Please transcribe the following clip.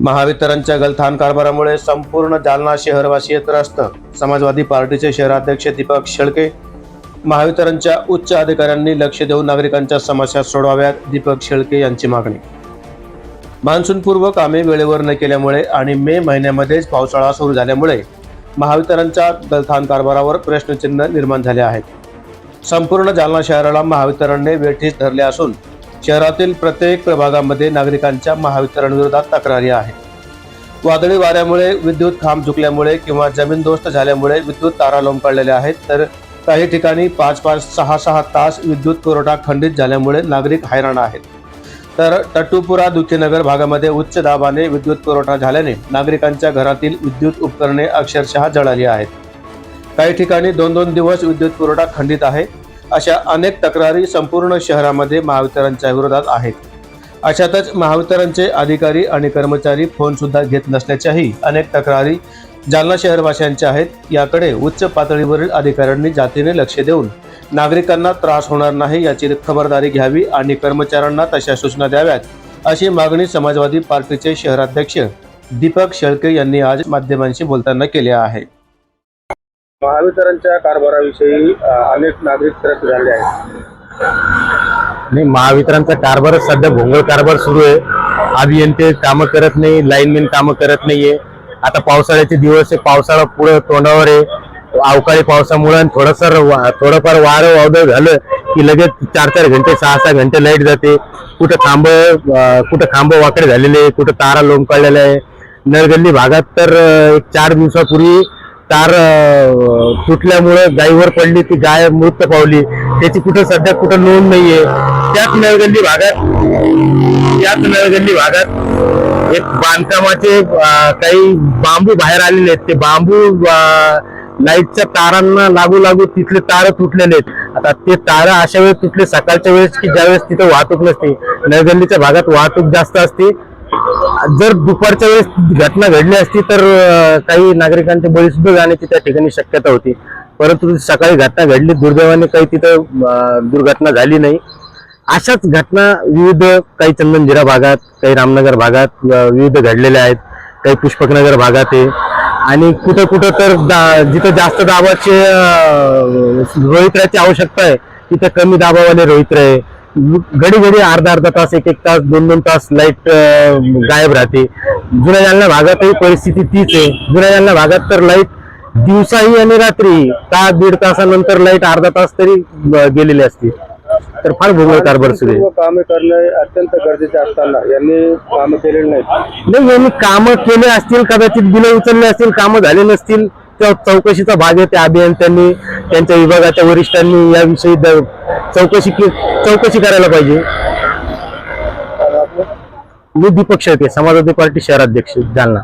महावितरणच्या गलथान कारभारामुळे संपूर्ण जालना शहरवासीय त्रस्त समाजवादी पार्टीचे शहराध्यक्ष दीपक शेळके महावितरणच्या उच्च अधिकाऱ्यांनी लक्ष देऊन नागरिकांच्या समस्या सोडवाव्यात दीपक शेळके यांची मागणी. मान्सूनपूर्व कामे वेळेवर न केल्यामुळे आणि मे महिन्यामध्येच पावसाळा सुरू झाल्यामुळे महावितरणच्या गलथान कारभारावर प्रश्नचिन्ह निर्माण झाले आहेत. संपूर्ण जालना शहराला महावितरणने वेठीस धरले असून शहरातील प्रत्येक प्रभागामध्ये नागरिकांच्या महावितरण विरोधात तक्रारी आहेत. वादळी वाऱ्यामुळे विद्युत खांब झुकल्यामुळे किंवा जमीनदोस्त झाल्यामुळे विद्युत तारा लोंबकळलेल्या आहेत तर काही ठिकाणी पाच पाच सहा सहा तास विद्युत पुरवठा खंडित झाल्यामुळे नागरिक हैराण आहेत. तर टट्टूपुरा दुखीनगर भागामध्ये उच्च दाबाने विद्युत पुरवठा झाल्याने नागरिकांच्या घरातील विद्युत उपकरणे अक्षरशः जळाली आहेत. काही ठिकाणी दोन दोन दिवस विद्युत पुरवठा खंडित आहे अशा अनेक तक्रारी संपूर्ण शहरामध्ये महावितरणच्या विरोधात आहेत. अशातच महावितरणचे अधिकारी आणि कर्मचारी फोन सुद्धा घेत नसल्याच्याही अनेक तक्रारी जालना शहरवासियांच्या आहेत. याकडे उच्च पातळीवरील अधिकाऱ्यांनी जातीने लक्ष देऊन नागरिकांना त्रास होणार नाही याची खबरदारी घ्यावी आणि कर्मचाऱ्यांना तशा सूचना द्याव्यात अशी मागणी समाजवादी पार्टीचे शहराध्यक्ष दीपक शेळके यांनी आज माध्यमांशी बोलताना केली आहे. महावितरणच्या कारभाराविषयी अनेक नागरिक त्रस्त झाले आहेत. नाही महावितरणचा कारभार सध्या भोंगळ कारभार सुरू आहे. अभियंते कामं करत नाही लाईनमॅन कामं करत नाहीये. आता पावसाळ्याचे दिवस आहे पावसाळा पुढे तोंडावर आहे. अवकाळी पावसामुळे आणि थोडंसं वा- थोडंफार वारं वादळ झालं की लगेच चार चार घंटे सहा सहा घंटे लाइट जाते. कुठं खांब कुठं खांब वाकडे झालेले आहे, कुठं तारा लोंबकळलेल्या आहे नळगल्ली भागात तर एक चार दिवसापूर्वी तार तुटल्यामुळं तुटल्यामुळे गायीवर पडली ती गाय मृत पावली. त्याची कुठं सध्या कुठं नोंद नाहीये. त्याच नळगल्ली भागात त्याच नळगल्ली भागात एक बांधकामाचे काही बांबू बाहेर आलेले आहेत. ते बांबू लाईटच्या तारांना लागू लागू तिथले तार तुटलेले आहेत. आता ते तार अशा वेळेस तुटले सकाळच्या वेळेस की ज्यावेळेस तिथे वाहतूक नसते. नळगल्लीच्या भागात वाहतूक जास्त असते. जर दुपारच्या वेळेस घटना घडली असती तर काही नागरिकांचे बळी सुद्धा जाण्याची त्या ठिकाणी शक्यता होती. परंतु सकाळी घटना घडली दुर्दैवाने काही तिथं दुर्घटना झाली नाही. अशाच घटना विविध काही चंदनजिरा भागात काही रामनगर भागात विविध घडलेल्या आहेत. काही पुष्पकनगर भागात आहे. आणि कुठं कुठं तर दा- जिथं जास्त दाबाचे रोहित्राची आवश्यकता आहे तिथं कमी दाबावाले रोहित्र आहे घडी घडी अर्धा अर्धा तास एक एक तास दोन दोन तास लाइट गायब राहते. जुन्या जालना भागातही परिस्थिती तीच आहे. जुन्या जालना भागात तर लाइट दिवसाही आणि रात्री तास दीड तासानंतर लाइट अर्धा तास तरी गेलेली असते. तर फार भोंगळ कारभार सुरू आहे. कामे करणे अत्यंत गरजेचे असताना यांनी कामं केलेली नाहीत. नाही यांनी कामं केले असतील कदाचित बिलं उचलले असतील कामं झाले नसतील त्या चौकशीचा भाग आहे त्या अभियंत्यांनी. त्यांच्या विभागाच्या वरिष्ठांनी याविषयी चौकशी चौकशी करायला पाहिजे. मी दीपक शेळके समाजवादी पार्टी शहराध्यक्ष जालना.